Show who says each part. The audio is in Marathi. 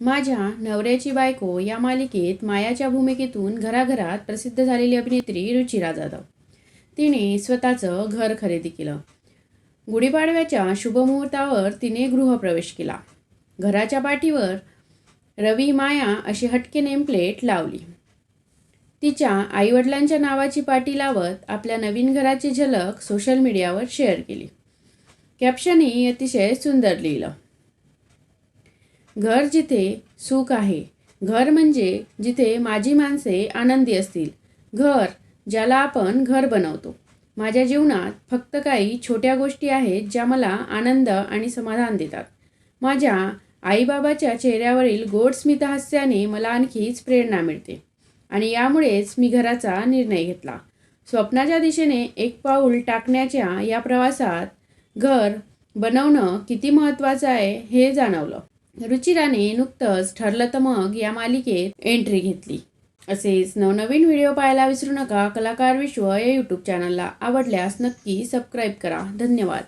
Speaker 1: माझ्या नवऱ्याची बायको या मालिकेत मायाच्या भूमिकेतून घराघरात प्रसिद्ध झालेली अभिनेत्री रुचिरा जाधव. तिने स्वतःचं घर खरेदी केलं. गुढीपाडव्याच्या शुभमुहूर्तावर तिने गृहप्रवेश केला. घराच्या पाठीवर रवी माया अशी हटके नेमप्लेट लावली. तिच्या आईवडिलांच्या नावाची पाटी लावत आपल्या नवीन घराची झलक सोशल मीडियावर शेअर केली. कॅप्शनही अतिशय सुंदर लिहिलं. घर जिथे सुख आहे. घर म्हणजे जिथे माझी माणसे आनंदी असतील. घर ज्याला आपण घर बनवतो. माझ्या जीवनात फक्त काही छोट्या गोष्टी आहेत ज्या मला आनंद आणि समाधान देतात. माझ्या आईबाबाच्या चेहऱ्यावरील गोड स्मितहास्याने मला आणखीच प्रेरणा मिळते. आणि यामुळेच मी घराचा निर्णय घेतला. स्वप्नाच्या दिशेने एक पाऊल टाकण्याच्या या प्रवासात घर बनवणं किती महत्त्वाचं आहे हे जाणवलं. रुचिराने नुकतंच ठरलं तर मग या मालिकेत एंट्री घेतली. असेच नवनवीन व्हिडिओ पाहायला विसरू नका. कलाकार विश्व या यूट्यूब चॅनलला आवडल्यास नक्की सबस्क्राईब करा. धन्यवाद.